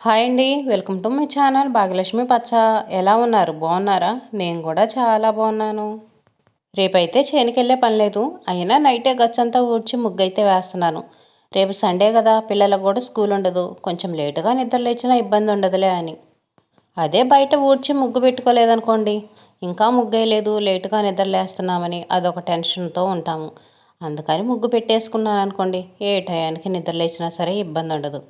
Hi అండి welcome to my channel Bhagyalakshmi పచ్చ. ఎలా ఉన్నారు? బాగున్నారా? నేను కూడా చాలా బాగున్నాను. రేపైతే చేనుకెళ్ళే పని లేదు. అయినా నైటే గచ్చంతా ఊడ్చి ముగ్గు అయితే వేస్తున్నాను. రేపు సండే కదా పిల్లలకు కూడా స్కూల్ ఉండదు. కొంచెం లేటుగా నిద్ర లేచినా ఇబ్బంది ఉండదులే అని. అదే బయట ఊడ్చి ముగ్గు పెట్టుకోలేదనుకోండి ఇంకా ముగ్గేయలేదు లేటుగా నిద్ర లేస్తున్నామని అదొక టెన్షన్తో ఉంటాము. అందుకని ముగ్గు పెట్టేసుకున్నాను అనుకోండి ఏ టయానికి నిద్ర లేచినా సరే ఇబ్బంది ఉండదు.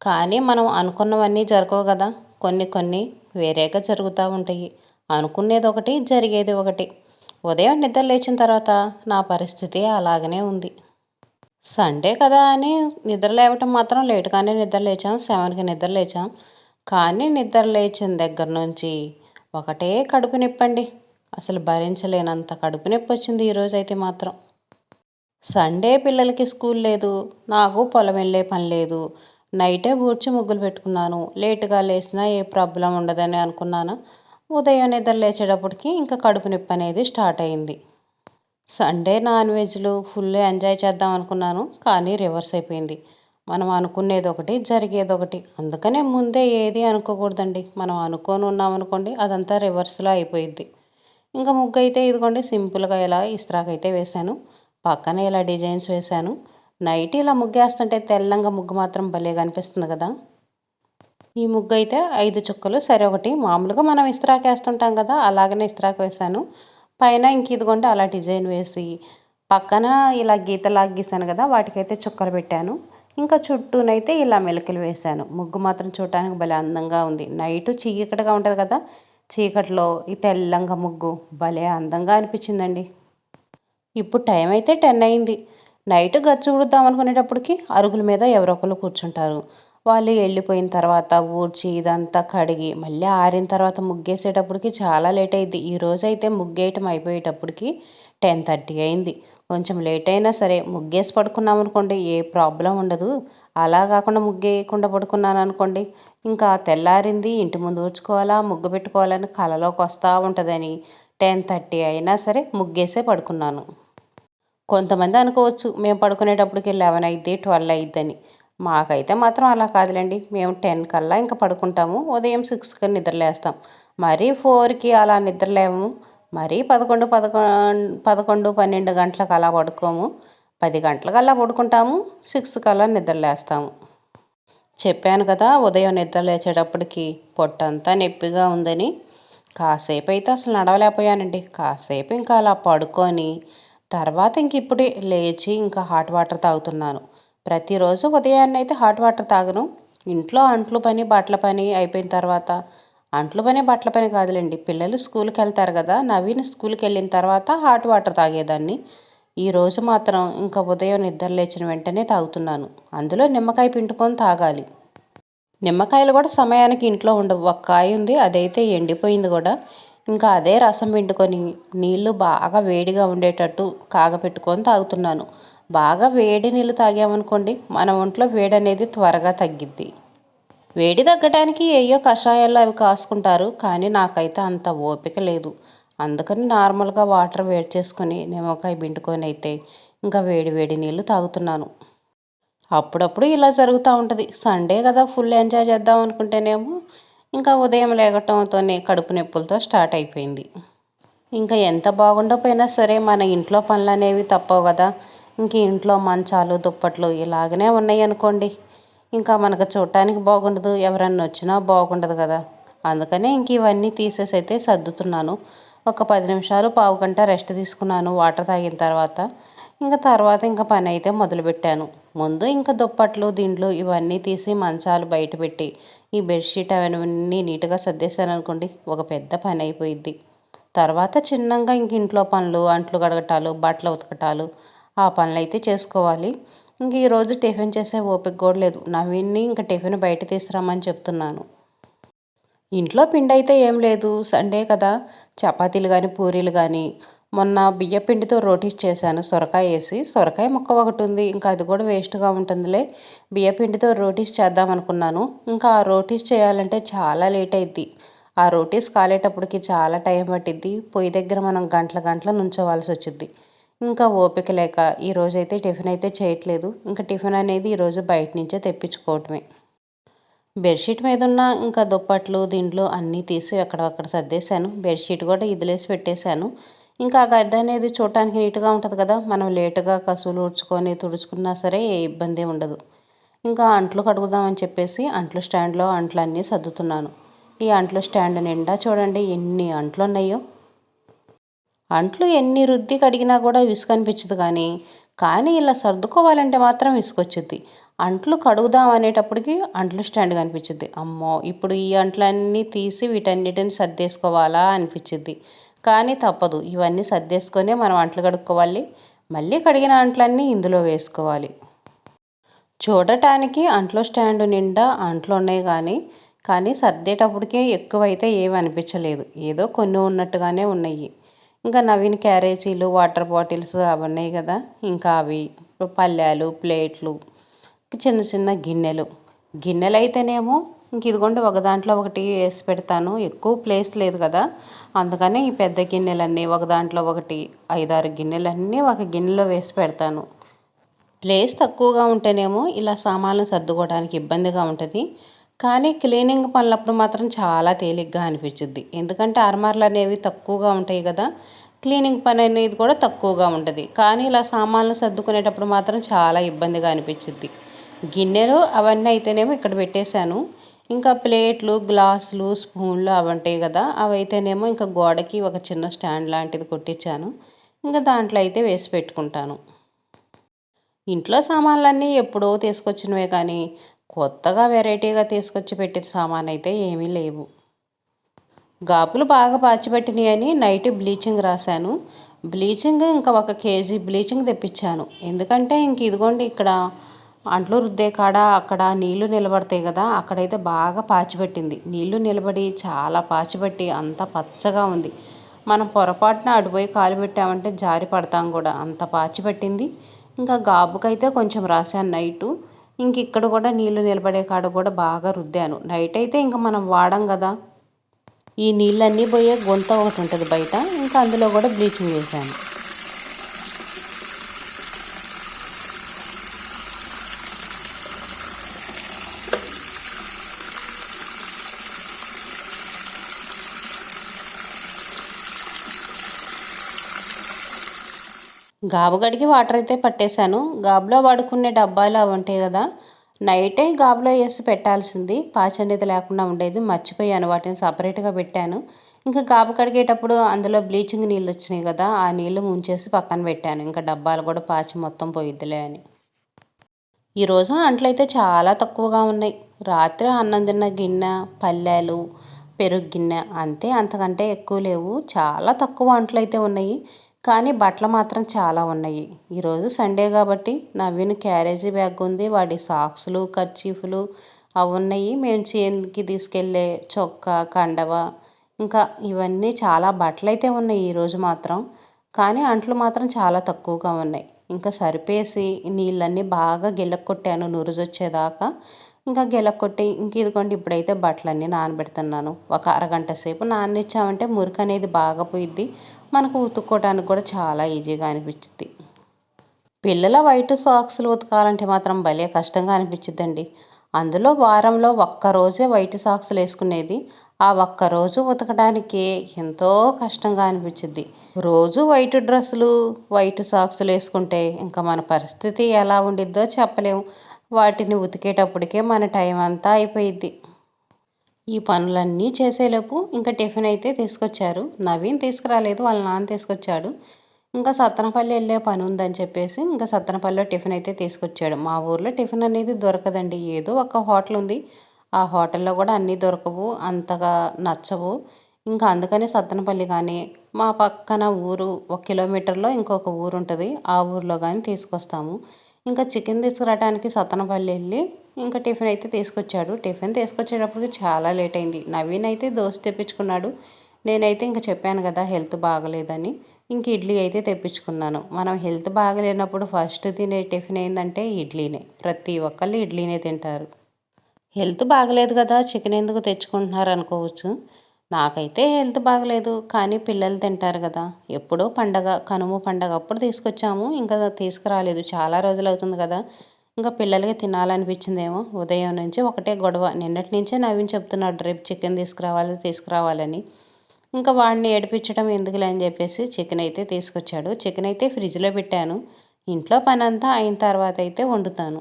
కానీ మనం అనుకున్నవన్నీ జరగవు కదా. కొన్ని కొన్ని వేరేగా జరుగుతూ ఉంటాయి. అనుకునేది ఒకటి జరిగేది ఒకటి. ఉదయం నిద్ర లేచిన తర్వాత నా పరిస్థితి అలాగనే ఉంది. సండే కదా అని నిద్ర లేవటం మాత్రం లేటుగానే నిద్ర లేచాం సెవెన్కి నిద్ర లేచాం. కానీ నిద్ర లేచిన దగ్గర నుంచి ఒకటే కడుపు నొప్పండి. అసలు భరించలేనంత కడుపు నొప్పి వచ్చింది ఈరోజు అయితే మాత్రం. సండే పిల్లలకి స్కూల్ లేదు నాకు పొలం వెళ్ళే పని లేదు నైటే ఊడ్చి ముగ్గులు పెట్టుకున్నాను. లేటుగా లేచినా ఏ ప్రాబ్లం ఉండదని అనుకున్నాను? ఉదయం నిద్ర లేచేటప్పటికి ఇంకా కడుపు నొప్పి అనేది స్టార్ట్ అయింది. సండే నాన్ వెజ్లు ఫుల్ ఎంజాయ్ చేద్దాం అనుకున్నాను కానీ రివర్స్ అయిపోయింది. మనం అనుకునేది ఒకటి జరిగేది ఒకటి. అందుకనే ముందే ఏది అనుకోకూడదండి. మనం అనుకొని ఉన్నామనుకోండి అదంతా రివర్స్లో అయిపోయింది ఇంకా ముగ్గు అయితే ఇదిగోండి సింపుల్గా ఇలా ఇస్త్రాకైతే వేశాను. పక్కన ఇలా డిజైన్స్ వేశాను. నైట్ ఇలా ముగ్గేస్తుంటే తెల్లంగా ముగ్గు మాత్రం భలే కనిపిస్తుంది కదా. ఈ ముగ్గు అయితే ఐదు చుక్కలు సరే ఒకటి మామూలుగా మనం ఇస్త్రాక్ వేస్తుంటాం కదా అలాగనే ఇస్త్రాక్ వేసాను పైన ఇంక ఇదిగోండి అలా డిజైన్ వేసి పక్కన ఇలా గీతలాగా గీసాను కదా వాటికైతే చుక్కలు పెట్టాను. ఇంకా చుట్టూనైతే ఇలా మెలకలు వేశాను. ముగ్గు మాత్రం చూడటానికి భలే అందంగా ఉంది. నైట్ చీకటిగా ఉంటుంది కదా చీకట్లో ఈ తెల్లంగా ముగ్గు భలే అందంగా అనిపించిందండి. ఇప్పుడు టైం అయితే టెన్ అయింది. నైట్ గచ్చు ఉడుద్దాం అనుకునేటప్పటికి అరుగుల మీద ఎవరో ఒకరు కూర్చుంటారు. వాళ్ళు వెళ్ళిపోయిన తర్వాత ఊడ్చి ఇదంతా కడిగి మళ్ళీ ఆరిన తర్వాత ముగ్గేసేటప్పటికి చాలా లేట్ అయింది ఈరోజు అయితే ముగ్గేయటం అయిపోయేటప్పటికి టెన్ థర్టీ అయింది. కొంచెం లేట్ అయినా సరే ముగ్గేసి పడుకున్నాం అనుకోండి ఏ ప్రాబ్లం ఉండదు. అలా కాకుండా ముగ్గేయకుండా పడుకున్నాను అనుకోండి ఇంకా తెల్లారింది ఇంటి ముందు ఊడ్చుకోవాలా ముగ్గు పెట్టుకోవాలని కలలోకి వస్తూ ఉంటుందని టెన్ థర్టీ అయినా సరే ముగ్గేసే పడుకున్నాను. కొంతమంది అనుకోవచ్చు మేము పడుకునేటప్పటికి లెవెన్ అయితే ట్వెల్వ్ అయిద్దని. మాకైతే మాత్రం అలా కాదులేండి. మేము టెన్ కల్లా ఇంకా పడుకుంటాము. ఉదయం సిక్స్కి నిద్రలేస్తాం మరీ ఫోర్కి అలా నిద్రలేము మరీ పదకొండు పదకొండు పదకొండు పన్నెండు గంటలకు అలా పడుకోము. పది గంటలకు అలా పడుకుంటాము. సిక్స్ కల్లా నిద్రలేస్తాము చెప్పాను కదా ఉదయం నిద్ర లేచేటప్పటికి పొట్టంతా నొప్పిగా ఉందని. కాసేపు అయితే అసలు నడవలేకపోయానండి. కాసేపు ఇంకా అలా పడుకొని తర్వాత ఇంక ఇప్పుడే లేచి ఇంకా హాట్ వాటర్ తాగుతున్నాను. ప్రతిరోజు ఉదయాన్నే అయితే హాట్ వాటర్ తాగను. ఇంట్లో అంట్లు పని బట్టల పని అయిపోయిన తర్వాత అంట్లు పని బట్టల పని కాదులేండి. పిల్లలు స్కూల్కి వెళ్తారు కదా నవీన్ స్కూల్కి వెళ్ళిన తర్వాత హాట్ వాటర్ తాగేదాన్ని. ఈరోజు మాత్రం ఇంకా ఉదయం నిద్ర లేచిన వెంటనే తాగుతున్నాను. అందులో నిమ్మకాయ పిండుకొని తాగాలి. నిమ్మకాయలు కూడా సమయానికి ఇంట్లో ఉండవు. ఒక కాయ ఉంది అదైతే ఎండిపోయింది కూడా. ఇంకా అదే రసం పిండుకొని నీళ్ళు బాగా వేడిగా ఉండేటట్టు కాగపెట్టుకొని తాగుతున్నాను. బాగా వేడి నీళ్ళు తాగామనుకోండి మన ఒంట్లో వేడి అనేది త్వరగా తగ్గిద్ది. వేడి తగ్గడానికి ఏయో కషాయాలు అవి కాసుకుంటారు కానీ నాకైతే అంత ఓపిక లేదు. అందుకని నార్మల్గా వాటర్ వేడి చేసుకొని నిమ్మకాయ పిండుకొని అయితే ఇంకా వేడి వేడి నీళ్ళు తాగుతున్నాను. అప్పుడప్పుడు ఇలా జరుగుతూ ఉంటుంది. సండే కదా ఫుల్ ఎంజాయ్ చేద్దాం అనుకుంటేనేమో ఇంకా ఉదయం లేగటంతోనే కడుపు నొప్పులతో స్టార్ట్ అయిపోయింది. ఇంకా ఎంత బాగుండకపోయినా సరే మన ఇంట్లో పనులు అనేవి తప్పవు కదా. ఇంక ఇంట్లో మంచాలు దుప్పట్లు ఇలాగనే ఉన్నాయి అనుకోండి. ఇంకా మనకు చూడటానికి బాగుండదు ఎవరన్నా వచ్చినా బాగుండదు కదా. అందుకనే ఇంక ఇవన్నీ తీసేసి అయితే సర్దుతున్నాను. ఒక పది నిమిషాలు పావు గంట రెస్ట్ తీసుకున్నాను వాటర్ తాగిన తర్వాత. ఇంకా తర్వాత ఇంకా పని అయితే మొదలుపెట్టాను. ముందు ఇంకా దుప్పట్లు దిండ్లు ఇవన్నీ తీసి మంచాలు బయట పెట్టి ఈ బెడ్షీట్ అవన్నీ నీట్గా సర్దేశాను అనుకోండి ఒక పెద్ద పని అయిపోయింది తర్వాత చిన్నగా ఇంక ఇంట్లో పనులు అంట్లు కడగటాలు బట్టలు ఉతకటాలు ఆ పనులు అయితే చేసుకోవాలి. ఇంక ఈరోజు టిఫిన్ చేసే ఓపిక కూడా లేదు. నవీన్ని ఇంకా టిఫిన్ బయట తీసుకురామని చెప్తున్నాను. ఇంట్లో పిండి అయితే ఏం లేదు. సండే కదా. చపాతీలు కానీ పూరీలు కానీ మొన్న బియ్యపిండితో రోటీస్ చేశాను. సొరకాయ వేసి సొరకాయ ముక్క ఒకటి ఉంది. ఇంకా అది కూడా వేస్ట్గా ఉంటుందిలే. బియ్యపిండితో రోటీస్ చేద్దాం అనుకున్నాను. ఇంకా ఆ రోటీస్ చేయాలంటే చాలా లేట్ అయింది ఆ రోటీస్ కాలేటప్పటికి చాలా టైం పట్టిద్ది. పొయ్యి దగ్గర మనం గంటల గంటల నుంచోవాల్సి వచ్చింది ఇంకా ఓపిక లేక ఈరోజైతే టిఫిన్ అయితే చేయట్లేదు. ఇంకా టిఫిన్ అనేది ఈరోజు బయట నుంచే తెప్పించుకోవటమే. బెడ్షీట్ మీద ఉన్న ఇంకా దుప్పట్లు దీంట్లో అన్నీ తీసి అక్కడ సర్దేశాను. బెడ్షీట్ కూడా ఇదిలేసి పెట్టేశాను. ఇంకా ఆ గడ్డ అనేది చూడటానికి నీట్గా ఉంటుంది కదా. మనం లేటుగా కసువులు ఊడ్చుకొని తుడుచుకున్నా సరే ఏ ఇబ్బంది ఉండదు. ఇంకా అంట్లు కడుగుదామని చెప్పేసి అంట్లు స్టాండ్లో అంట్లు అన్నీ సర్దుతున్నాను. ఈ అంట్లు స్టాండ్ నిండా చూడండి ఎన్ని అంట్లు ఉన్నాయో అంట్లు ఎన్ని రుద్ది కడిగినా కూడా విసుగనిపించదు కానీ కానీ ఇలా సర్దుకోవాలంటే మాత్రం విసుకొచ్చింది అంట్లు కడుగుదాం అనేటప్పటికి అంట్లు స్టాండ్ కనిపించింది అమ్మో! ఇప్పుడు ఈ అంట్లన్నీ తీసి వీటన్నిటిని సర్దేసుకోవాలా అనిపించింది కానీ తప్పదు. ఇవన్నీ సర్దేసుకొనే మనం అంట్లు కడుక్కోవాలి. మళ్ళీ కడిగిన అంట్లన్నీ ఇందులో వేసుకోవాలి. చూడటానికి అంట్లో స్టాండ్ నిండా అంట్లు ఉన్నాయి కానీ కానీ సర్దేటప్పటికే ఎక్కువైతే ఏమి అనిపించలేదు. ఏదో కొన్ని ఉన్నట్టుగానే ఉన్నాయి. ఇంకా నవీన్ క్యారేజీలు వాటర్ బాటిల్స్ అవి ఉన్నాయి కదా. ఇంకా అవి పళ్ళాలు ప్లేట్లు చిన్న చిన్న గిన్నెలు. గిన్నెలు అయితేనేమో ఇంక ఇదిగోండి ఒక దాంట్లో ఒకటి వేసి పెడతాను. ఎక్కువ ప్లేస్ లేదు కదా. అందుకనే ఈ పెద్ద గిన్నెలన్నీ ఒక దాంట్లో ఒకటి ఐదారు గిన్నెలన్నీ ఒక గిన్నెలో వేసి పెడతాను. ప్లేస్ తక్కువగా ఉంటేనేమో ఇలా సామాన్లు సర్దుకోవడానికి ఇబ్బందిగా ఉంటుంది. కానీ క్లీనింగ్ పనులప్పుడు మాత్రం చాలా తేలిగ్గా అనిపించుద్ది. ఎందుకంటే అర్మార్లు అనేవి తక్కువగా ఉంటాయి కదా. క్లీనింగ్ పని అనేది కూడా తక్కువగా ఉంటుంది. కానీ ఇలా సామాన్లు సర్దుకునేటప్పుడు మాత్రం చాలా ఇబ్బందిగా అనిపించుద్ది. గిన్నెలు అవన్నీ అయితేనేమో ఇక్కడ పెట్టేశాను. ఇంకా ప్లేట్లు గ్లాసులు స్పూన్లు అవి ఉంటాయి కదా. అవి అయితేనేమో ఇంకా గోడకి ఒక చిన్న స్టాండ్ లాంటిది కొట్టించాను. ఇంకా దాంట్లో అయితే వేసి పెట్టుకుంటాను. ఇంట్లో సామాన్లన్నీ ఎప్పుడో తీసుకొచ్చినవే కానీ కొత్తగా వెరైటీగా తీసుకొచ్చి పెట్టిన సామాన్ అయితే ఏమీ లేవు. గాపులు బాగా పాచిపెట్టినాయి అని నైట్ బ్లీచింగ్ రాశాను. బ్లీచింగ్ ఇంకా ఒక కేజీ బ్లీచింగ్ తెప్పించాను. ఎందుకంటే ఇంక ఇదిగోండి ఇక్కడ అంట్లు రుద్దే కాడ అక్కడ నీళ్ళు నిలబడతాయి కదా అక్కడైతే బాగా పాచిపెట్టింది. నీళ్ళు నిలబడి చాలా పాచిపెట్టి అంత పచ్చగా ఉంది. మనం పొరపాటున అడిపోయి కాలు పెట్టామంటే జారి పడతాం కూడా. అంత పాచిపెట్టింది. ఇంకా గాబుకైతే కొంచెం రాశాను నైటు. ఇంక ఇక్కడ కూడా నీళ్ళు నిలబడే కాడ కూడా బాగా రుద్దాను. నైట్ అయితే ఇంకా మనం వాడం కదా. ఈ నీళ్ళన్నీ పోయే గొంత ఒకటి ఉంటుంది బయట. ఇంకా అందులో కూడా బ్లీచింగ్ వేసాను గాబు గడిగి వాటర్ అయితే పట్టేశాను. గాబులో వాడుకునే డబ్బాలు అవి ఉంటాయి కదా నైటే గాబులో వేసి పెట్టాల్సింది. పాచి అనేది లేకుండా ఉండేది. మర్చిపోయాను. వాటిని సపరేట్గా పెట్టాను. ఇంకా గాబు కడిగేటప్పుడు అందులో బ్లీచింగ్ నీళ్ళు వచ్చినాయి కదా ఆ నీళ్ళు ముంచేసి పక్కన పెట్టాను. ఇంకా డబ్బాలు కూడా పాచి మొత్తం పోయిద్దిలే అని. ఈరోజు అంట్లయితే చాలా తక్కువగా ఉన్నాయి. రాత్రి అన్నం తిన్న గిన్నె పల్లెలు పెరుగు గిన్నె అంతే. అంతకంటే ఎక్కువ లేవు. చాలా తక్కువ అంట్లయితే ఉన్నాయి. కానీ బట్టలు మాత్రం చాలా ఉన్నాయి. ఈరోజు సండే కాబట్టి నవీన్ క్యారేజీ బ్యాగ్ ఉంది. వాడి సాక్స్లు కర్చీఫ్లు అవి ఉన్నాయి. మేము చేనికి తీసుకెళ్ళే చొక్కా కండవ ఇంకా ఇవన్నీ చాలా బట్టలు అయితే ఉన్నాయి ఈరోజు మాత్రం. కానీ అంట్లు మాత్రం చాలా తక్కువగా ఉన్నాయి. ఇంకా సరిపేసి నీళ్ళన్నీ బాగా గిల్లకొట్టాను నురుజొచ్చేదాకా ఇంకా కొట్టి ఇంక ఇదిగోండి ఇప్పుడైతే బట్టలన్నీ నానబెడుతున్నాను. ఒక అరగంట సేపు నాననిచ్చామంటే మురికి అనేది బాగా పోయిద్ది. మనకు ఉతుక్కోవడానికి కూడా చాలా ఈజీగా అనిపించింది పిల్లల వైట్ సాక్స్లు ఉతకాలంటే మాత్రం భలే కష్టంగా అనిపించిద్దండి అందులో వారంలో ఒక్కరోజే వైట్ సాక్స్లు వేసుకునేది. ఆ ఒక్కరోజు ఉతకడానికి ఎంతో కష్టంగా అనిపించింది రోజు వైట్ డ్రెస్సులు వైట్ సాక్స్లు వేసుకుంటే ఇంకా మన పరిస్థితి ఎలా ఉండిద్దో చెప్పలేము. వాటిని ఉతికేటప్పటికే మన టైం అంతా అయిపోయిద్ది. ఈ పనులన్నీ చేసేలోపు ఇంకా టిఫిన్ అయితే తీసుకొచ్చారు. నవీన్ తీసుకురాలేదు వాళ్ళ నాన్న తీసుకొచ్చాడు. ఇంకా సత్తనపల్లి వెళ్ళే పని ఉందని చెప్పేసి ఇంకా సత్తనపల్లిలో టిఫిన్ అయితే తీసుకొచ్చాడు. మా ఊర్లో టిఫిన్ అనేది దొరకదండి. ఏదో ఒక హోటల్ ఉంది. ఆ హోటల్లో కూడా అన్నీ దొరకవు అంతగా నచ్చవు. ఇంకా అందుకని సత్తనపల్లి కానీ మా పక్కన ఊరు ఒక కిలోమీటర్లో ఇంకొక ఊరు ఉంటుంది ఆ ఊర్లో కానీ తీసుకొస్తాము. ఇంకా చికెన్ తీసుకురావడానికి సతనపల్లి వెళ్ళి ఇంకా టిఫిన్ అయితే తీసుకొచ్చాడు. టిఫిన్ తీసుకొచ్చేటప్పటికి చాలా లేట్ అయింది. నవీన్ అయితే దోశ తెప్పించుకున్నాడు. నేనైతే ఇంకా చెప్పాను కదా హెల్త్ బాగలేదని. ఇంక ఇడ్లీ అయితే తెప్పించుకున్నాను. మనం హెల్త్ బాగలేనప్పుడు ఫస్ట్ తినే టిఫిన్ ఏంటంటే ఇడ్లీనే. ప్రతి ఒక్కళ్ళు ఇడ్లీనే తింటారు. హెల్త్ బాగలేదు కదా చికెన్ ఎందుకు తెచ్చుకుంటున్నారు అనుకోవచ్చు. నాకైతే హెల్త్ బాగలేదు కానీ పిల్లలు తింటారు కదా. ఎప్పుడో పండగ కనుమ పండగ అప్పుడు తీసుకొచ్చాము. ఇంకా తీసుకురాలేదు. చాలా రోజులు అవుతుంది కదా. ఇంకా పిల్లలకి తినాలనిపించిందేమో. ఉదయం నుంచి ఒకటే గొడవ. నిన్నటి నుంచే నవీన్ చెప్తున్నాడు రేపు చికెన్ తీసుకురావాలి తీసుకురావాలని. ఇంకా వాడిని ఏడిపించడం ఎందుకులే అని చెప్పేసి చికెన్ అయితే తీసుకొచ్చాడు. చికెన్ అయితే ఫ్రిడ్జ్లో పెట్టాను. ఇంట్లో పని అంతా అయిన తర్వాత అయితే వండుతాను.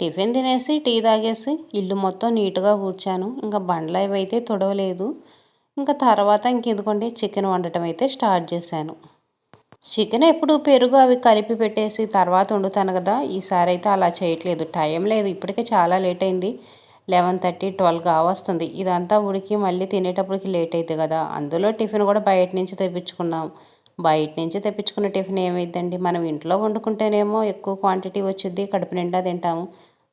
టిఫిన్ తినేసి టీ తాగేసి ఇల్లు మొత్తం నీట్గా కూర్చాను ఇంకా బండ్లు అవి అయితే తుడవలేదు. ఇంకా తర్వాత ఇంక ఇదిగోండి చికెన్ వండటం అయితే స్టార్ట్ చేశాను. చికెన్ ఎప్పుడు పెరుగు అవి కలిపి పెట్టేసి తర్వాత వండుతాను కదా. ఈసారి అయితే అలా చేయట్లేదు. టైం లేదు. ఇప్పటికే చాలా లేట్ అయింది. లెవెన్ థర్టీ ట్వెల్వ్ కావస్తుంది. ఇదంతా ఉడికి మళ్ళీ తినేటప్పటికి లేట్ అవుతుంది కదా. అందులో టిఫిన్ కూడా బయట నుంచి తెప్పించుకున్నాం. బయట నుంచి తెప్పించుకున్న టిఫిన్ ఏమైందండి మనం ఇంట్లో వండుకుంటేనేమో ఎక్కువ క్వాంటిటీ వచ్చింది కడుపు నిండా తింటాము.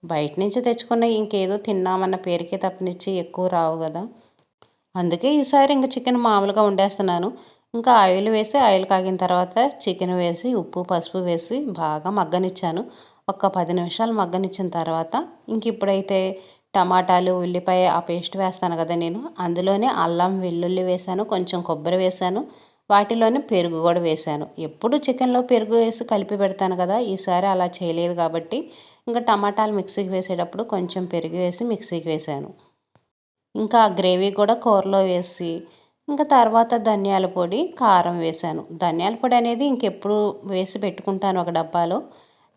బయట నుంచి తెచ్చుకున్న ఇంకేదో తిన్నామన్న పేరుకే తప్పనిచ్చి ఎక్కువ రావు కదా. అందుకే ఈసారి ఇంకా చికెన్ మామూలుగా వండేస్తున్నాను. ఇంకా ఆయిల్ వేసి ఆయిల్ కాగిన తర్వాత చికెన్ వేసి ఉప్పు పసుపు వేసి బాగా మగ్గనిచ్చాను. ఒక పది నిమిషాలు మగ్గనిచ్చిన తర్వాత ఇంక ఇప్పుడైతే టమాటాలు ఉల్లిపాయ ఆ పేస్ట్ వేస్తాను కదా నేను. అందులోనే అల్లం వెల్లుల్లి వేసాను కొంచెం కొబ్బరి వేసాను. వాటిలోనే పెరుగు కూడా వేసాను ఎప్పుడు చికెన్లో పెరుగు వేసి కలిపి పెడతాను కదా ఈసారి అలా చేయలేదు కాబట్టి ఇంకా టమాటాలు మిక్సీకి వేసేటప్పుడు కొంచెం పెరుగు వేసి మిక్సీకి వేసాను ఇంకా గ్రేవీ కూడా కూరలో వేసి ఇంకా తర్వాత ధనియాల పొడి కారం వేసాను ధనియాల పొడి అనేది ఇంకెప్పుడు వేసి పెట్టుకుంటాను ఒక డబ్బాలో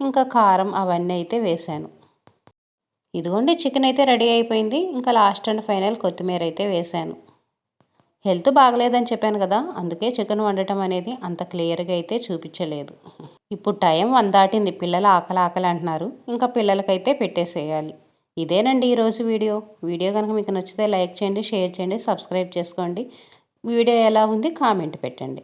ఇంకా కారం అవన్నీ అయితే వేసాను ఇదిగోండి చికెన్ అయితే రెడీ అయిపోయింది. ఇంకా లాస్ట్ అండ్ ఫైనల్ కొత్తిమీర అయితే వేసాను హెల్త్ బాగలేదని చెప్పాను కదా అందుకే చికెన్ వండటం అనేది అంత క్లియర్గా అయితే చూపించలేదు. ఇప్పుడు టైం వన్ దాటింది పిల్లలు ఆకలి ఆకలి అంటున్నారు ఇంకా పిల్లలకైతే పెట్టేసేయాలి. ఇదేనండి ఈరోజు వీడియో. వీడియో కనుక మీకు నచ్చితే లైక్ చేయండి షేర్ చేయండి సబ్స్క్రైబ్ చేసుకోండి. వీడియో ఎలా ఉంది కామెంట్ పెట్టండి.